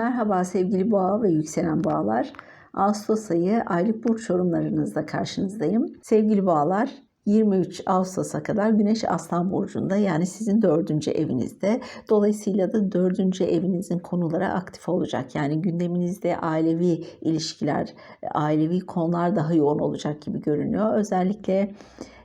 Merhaba sevgili boğa ve yükselen boğalar. Ağustos ayı aylık burç yorumlarınızla karşınızdayım. Sevgili boğalar 23 Ağustos'a kadar Güneş Aslan Burcu'nda yani sizin dördüncü evinizde. Dolayısıyla da dördüncü evinizin konuları aktif olacak. Yani gündeminizde ailevi ilişkiler, ailevi konular daha yoğun olacak gibi görünüyor. Özellikle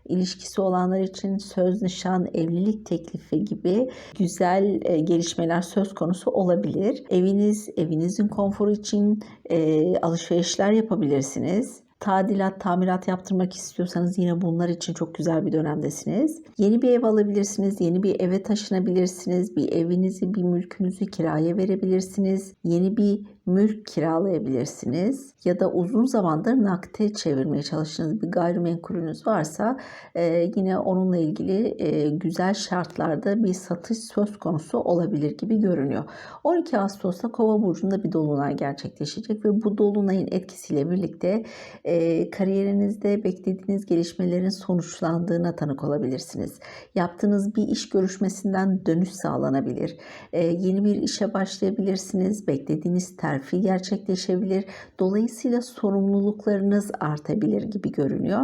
ilişkisi olanlar için söz, nişan, evlilik teklifi gibi güzel e, gelişmeler söz konusu olabilir. Eviniz, evinizin konforu için e, alışverişler yapabilirsiniz. Tadilat, tamirat yaptırmak istiyorsanız yine bunlar için çok güzel bir dönemdesiniz. Yeni bir ev alabilirsiniz, yeni bir eve taşınabilirsiniz, bir evinizi, bir mülkünüzü kiraya verebilirsiniz. Yeni bir mülk kiralayabilirsiniz ya da uzun zamandır nakde çevirmeye çalıştığınız bir gayrimenkulünüz varsa e, yine onunla ilgili e, güzel şartlarda bir satış söz konusu olabilir gibi görünüyor. 12 Ağustos'ta Kova burcunda bir dolunay gerçekleşecek ve bu dolunayın etkisiyle birlikte e, kariyerinizde beklediğiniz gelişmelerin sonuçlandığına tanık olabilirsiniz. Yaptığınız bir iş görüşmesinden dönüş sağlanabilir. E, yeni bir işe başlayabilirsiniz. Beklediğiniz ter terfi gerçekleşebilir. Dolayısıyla sorumluluklarınız artabilir gibi görünüyor.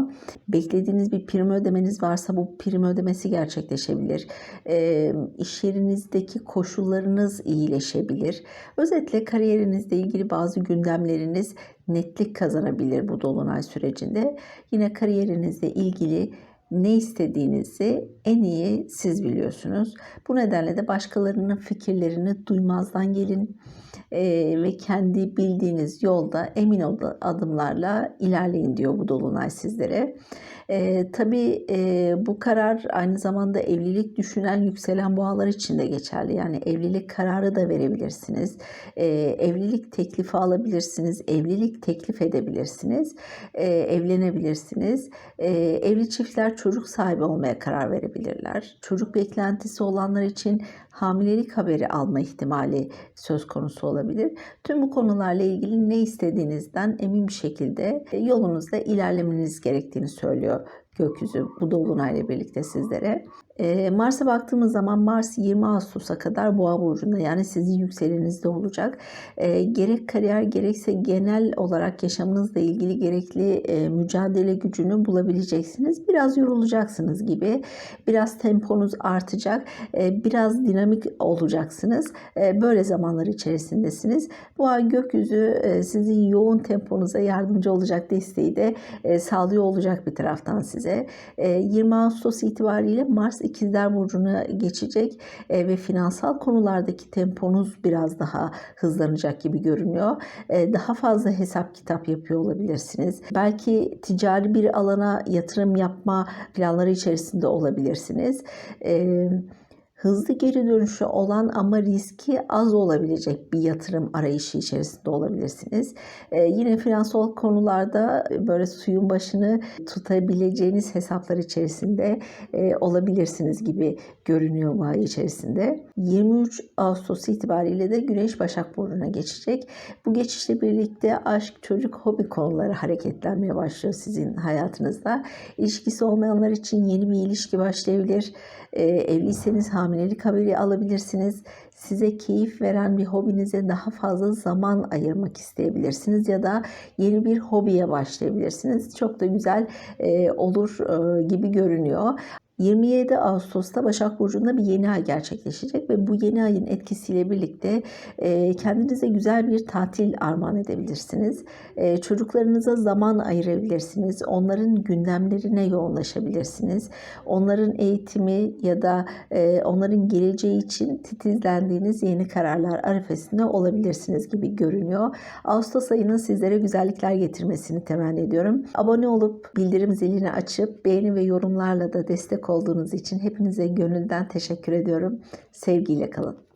Beklediğiniz bir prim ödemeniz varsa bu prim ödemesi gerçekleşebilir. E, iş yerinizdeki koşullarınız iyileşebilir. Özetle kariyerinizle ilgili bazı gündemleriniz netlik kazanabilir bu dolunay sürecinde. Yine kariyerinizle ilgili ne istediğinizi en iyi siz biliyorsunuz. Bu nedenle de başkalarının fikirlerini duymazdan gelin e, ve kendi bildiğiniz yolda emin adımlarla ilerleyin diyor bu dolunay sizlere. E, tabii e, bu karar aynı zamanda evlilik düşünen yükselen boğalar için de geçerli. Yani evlilik kararı da verebilirsiniz. E, evlilik teklifi alabilirsiniz. Evlilik teklif edebilirsiniz. E, evlenebilirsiniz. E, evli çiftler çocuk sahibi olmaya karar verebilirler. Çocuk beklentisi olanlar için hamilelik haberi alma ihtimali söz konusu olabilir. Tüm bu konularla ilgili ne istediğinizden emin bir şekilde yolunuzda ilerlemeniz gerektiğini söylüyor gökyüzü bu dolunayla birlikte sizlere. Ee, Mars'a baktığımız zaman Mars 20 Ağustos'a kadar Boğa burcunda yani sizin yükselenizde olacak. E, gerek kariyer gerekse genel olarak yaşamınızla ilgili gerekli e, mücadele gücünü bulabileceksiniz. Biraz yorulacaksınız gibi. Biraz temponuz artacak. E, biraz dinamik olacaksınız. E, böyle zamanlar içerisindesiniz. Ay gökyüzü e, sizin yoğun temponuza yardımcı olacak desteği de e, sağlıyor olacak bir taraftan size. E, 20 Ağustos itibariyle Mars ikizler burcuna geçecek e, ve finansal konulardaki temponuz biraz daha hızlanacak gibi görünüyor. E, daha fazla hesap kitap yapıyor olabilirsiniz. Belki ticari bir alana yatırım yapma planları içerisinde olabilirsiniz. Evet hızlı geri dönüşü olan ama riski az olabilecek bir yatırım arayışı içerisinde olabilirsiniz. Ee, yine finansal konularda böyle suyun başını tutabileceğiniz hesaplar içerisinde e, olabilirsiniz gibi görünüyor bu ay içerisinde. 23 Ağustos itibariyle de Güneş Başak Burcu'na geçecek. Bu geçişle birlikte aşk, çocuk, hobi konuları hareketlenmeye başlıyor sizin hayatınızda. İlişkisi olmayanlar için yeni bir ilişki başlayabilir. Ee, evliyseniz hamilelik haberi alabilirsiniz. Size keyif veren bir hobinize daha fazla zaman ayırmak isteyebilirsiniz ya da yeni bir hobiye başlayabilirsiniz. Çok da güzel e, olur e, gibi görünüyor. 27 Ağustos'ta Başak Burcu'nda bir yeni ay gerçekleşecek ve bu yeni ayın etkisiyle birlikte e, kendinize güzel bir tatil armağan edebilirsiniz. E, çocuklarınıza zaman ayırabilirsiniz. Onların gündemlerine yoğunlaşabilirsiniz. Onların eğitimi ya da e, onların geleceği için titizlendiğiniz yeni kararlar arifesinde olabilirsiniz gibi görünüyor. Ağustos ayının sizlere güzellikler getirmesini temenni ediyorum. Abone olup bildirim zilini açıp beğeni ve yorumlarla da destek olduğunuz için hepinize gönülden teşekkür ediyorum. Sevgiyle kalın.